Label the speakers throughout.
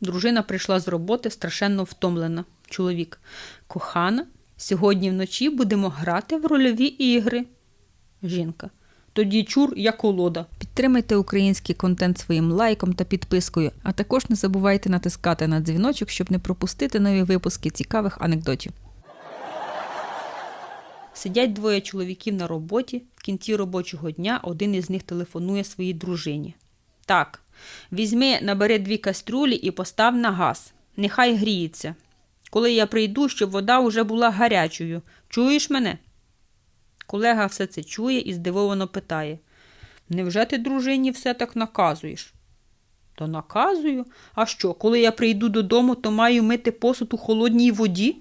Speaker 1: Дружина прийшла з роботи страшенно втомлена. Чоловік. Кохана, сьогодні вночі будемо грати в рольові ігри. Жінка. Тоді чур я колода. Підтримайте український контент своїм лайком та підпискою, а також не забувайте натискати на дзвіночок, щоб не пропустити нові випуски цікавих анекдотів. Сидять двоє чоловіків на роботі. В кінці робочого дня один із них телефонує своїй дружині. Так, візьми, набери дві каструлі і постав на газ. Нехай гріється. Коли я прийду, щоб вода уже була гарячою. Чуєш мене? Колега все це чує і здивовано питає. Невже ти дружині все так наказуєш? Та наказую. А що, коли я прийду додому, то маю мити посуд у холодній воді?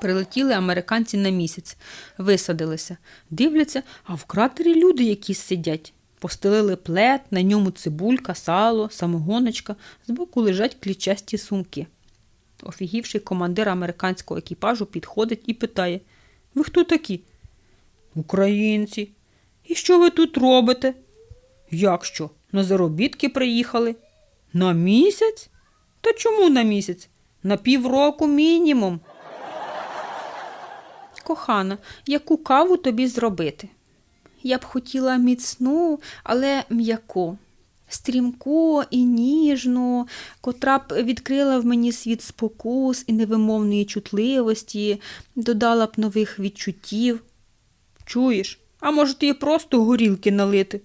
Speaker 1: Прилетіли американці на місяць, висадилися, дивляться, а в кратері люди якісь сидять. Постелили плед, на ньому цибулька, сало, самогоночка, збоку лежать клітчасті сумки. Офігівший командир американського екіпажу підходить і питає: Ви хто такі? Українці. І що ви тут робите? Як що? На заробітки приїхали? На місяць? Та чому на місяць? На півроку мінімум. Кохана, яку каву тобі зробити? Я б хотіла міцну, але м'яку, стрімку і ніжну, котра б відкрила в мені світ спокус і невимовної чутливості, додала б нових відчуттів. Чуєш? А може, ти просто горілки налити?